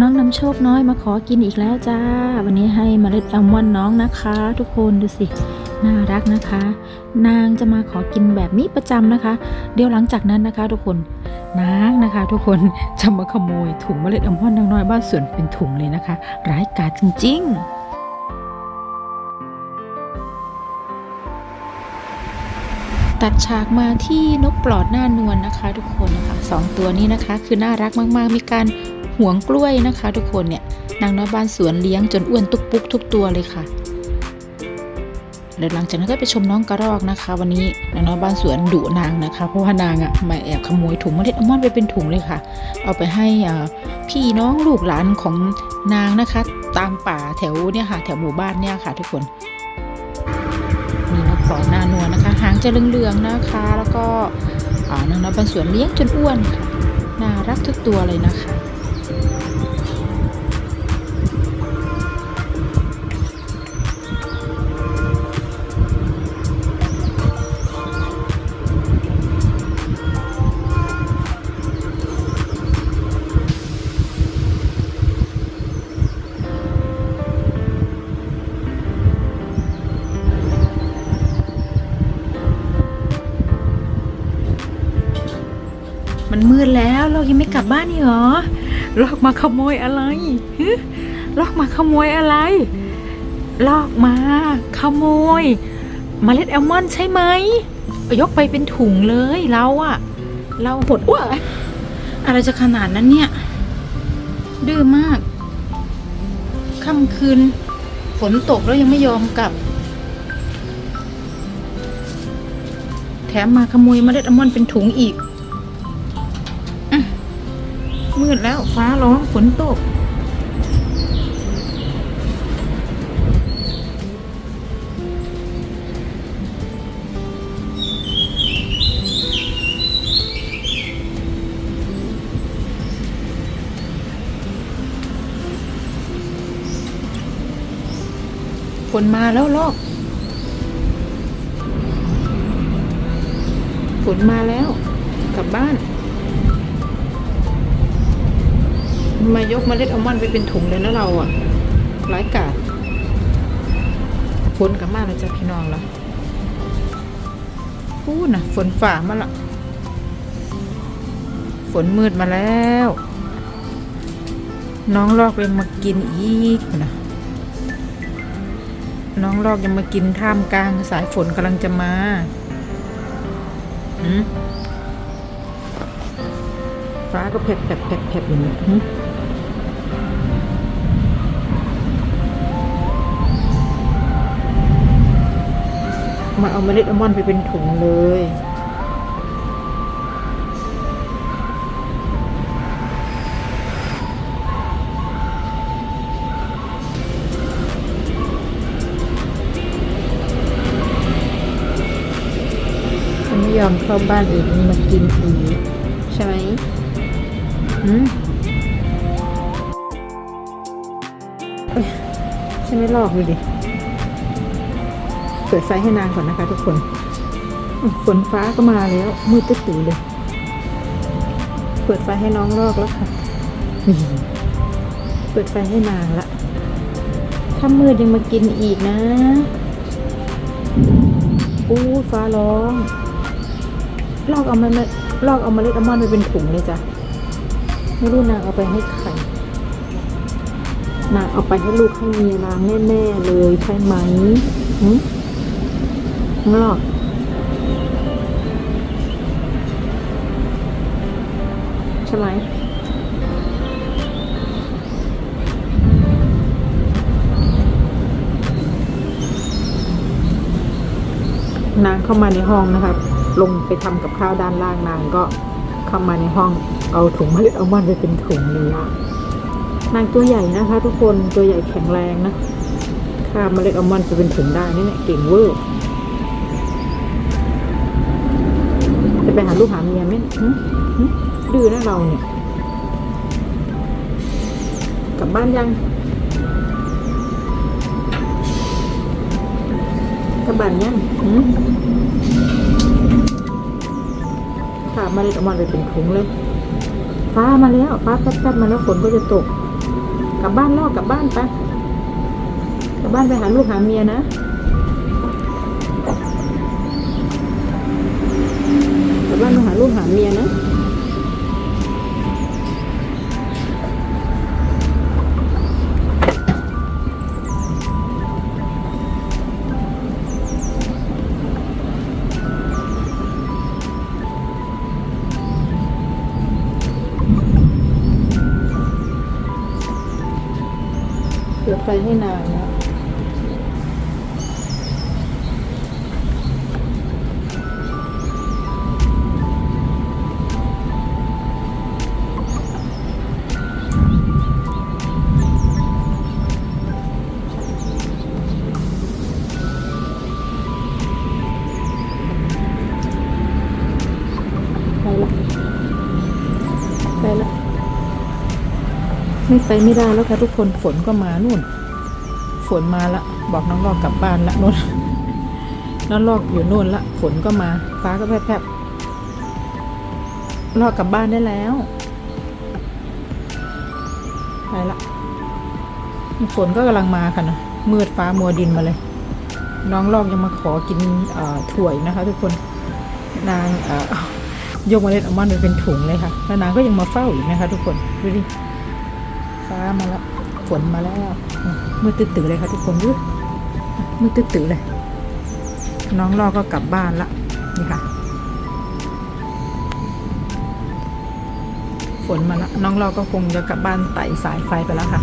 น้องน้ำโชคน้อยมาขอกินอีกแล้วจ้า วันนี้ให้เมล็ดแอลมอนด์น้องนะคะ ทุกคนดูสิ น่ารักนะคะ นางจะมาขอกินแบบนี้ประจำนะคะ เดี๋ยวหลังจากนั้นนะคะ ทุกคนนางนะคะ ทุกคนจะมาขโมยถุงเมล็ดแอลมอนด์นางน้อยบ้านสวนเป็นถุงเลยนะคะ ร้ายกาจจริง ๆตัดฉากมาที่นกปลอดหน้านวลนะคะ ทุกคนนะคะสองตัวนี้นะคะคือน่ารักมากๆ มีการ หวงกล้วยนะคะ ทุกคนเนี่ยนางน้อยบ้านสวนเลี้ยงจนอ้วนตุกปุกทุกตัวเลยค่ะเดี๋ยวหลังจากนั้นก็ไปชมน้องกระรอกนะคะ วันนี้นางน้อยบ้านสวนดุนางนะคะ เพราะว่านางอะมาแอบขโมยถุงเมล็ดอัลมอนด์ไปเป็นถุงเลยค่ะ เอาไปให้อ่าพี่น้องลูกหลานของนางนะคะ ตามป่าแถวเนี่ยค่ะ แถวหมู่บ้านเนี่ยค่ะ ทุกคนมีนกปลอหน้านวลนะคะ หางจะเหลืองๆนะคะ แล้วก็นางน้อยบ้านสวนเลี้ยงจนอ้วนค่ะน่ารักทุกตัวเลยนะคะ มืดแล้วเรายังไม่กลับบ้านนี่หรอลอกมาขโมยอะไรลอกมาขโมยอะไร ลอกมา ขโมยมเมล็ดแอลมอนใช่ไหมยกไปเป็นถุงเลยเราอะเราหดว่าอะไรจะขนาดนั้นเนี่ย ดื้อมากค่ำคืนฝนตกแล้วยังไม่ยอมกลับ แถมมาขโมยมเมล็ดแอลมอนเป็นถุงอีก มืดแล้วฟ้าร้องฝนตก ฝนมาแล้วลอก ฝนมาแล้วกลับบ้าน มายกเมล็ดอัลมอนด์ไปเป็นถุงเลยนะเราอะร้ายกาดฝนกับมาแล้วจ้ะพี่น้องละพูดนะฝนฝ่ามาละฝนมืดมาแล้ว น้องลอกยังมากินอีกนะน้องลอกยังมากินท่ามกลางสายฝนกำลังจะมาหืมฟ้าก็แผลบแผลบแผลบแผลบอยู่เนี่ มาเอาเมล็ดอัลมอนด์ไปเป็นถุงเลยไม่ยอมเข้าบ้านอื่นมากินอีกใช่ไหมอืมเอ้ยฉันไม่ลอกดูดิ เปิดไฟให้นางก่อนนะคะ ทุกคนฝนฟ้าก็มาแล้ว มืดตื้อๆเลย เปิดไฟให้น้องลอกแล้วค่ะนี่เปิดไฟให้นางละ ถ้ามืดยังมากินอีกนะอู้ฟ้าร้อง ลอกเอามาลอกเอามาเล็ดอัลมอนด์ไปเป็นถุงเลยจ้ะไม่รู้นางเอาไปให้ใครนางเอาไปให้ลูกให้เมียนางแน่ๆเลยใช่ไหมหืม งอกใช่ไหมนางเข้ามาในห้องนะคะลงไปทำกับข้าวด้านล่างนางก็เข้ามาในห้องเอาถุงเมล็ดอัลมอนด์ไปเป็นถุงนี้อะนางตัวใหญ่นะคะ ทุกคนตัวใหญ่แข็งแรงนะข้าเมล็ดอัลมอนด์ไปเป็นถุงได้นี่เนี่ยเก่งเวอร์ ไปหาลูกหาเมียไหมหึหึดื้อนะเราเนี่ย กลับบ้านยังกลับบ้านยังหึค่ะมาเลยกลับมาเลยเป็นถุงเลย ฟ้ามาแล้ว ฟ้าแป๊บๆมาแล้วฝนก็จะตก กลับบ้านลอกกลับบ้านไป กลับบ้านไปหาลูกหาเมียนะ เปิดไฟให้นานแล้ว ไม่ไปไม่ได้แล้วค่ะทุกคนฝนก็มานู่น ฝนมาละ บอกน้องลอกกลับบ้านละนู่นน้องลอกอยู่นู่นละฝนก็มา ฟ้าก็แผบๆลอกกลับบ้านได้แล้วไปละฝนก็กำลังมาค่ะนะมืดฟ้ามัวดินมาเลย น้องลอกยังมาขอกินถั่วอีกนะคะ ทุกคนนางเอ่อยกเมล็ดอัลมอนด์ไปเป็นถุงเลยค่ะแล้วนางก็ยังมาเฝ้าอีกนะคะ ทุกคนดูดิ ฟ้ามาแล้วฝนมาแล้วมืดตื้อเลยค่ะทุกคนดูมืดตื้อเลย น้องลอก็กลับบ้านละนี่ค่ะ ฝนมาละน้องลอก็คงจะกลับบ้านไต่สายไฟไปแล้วค่ะ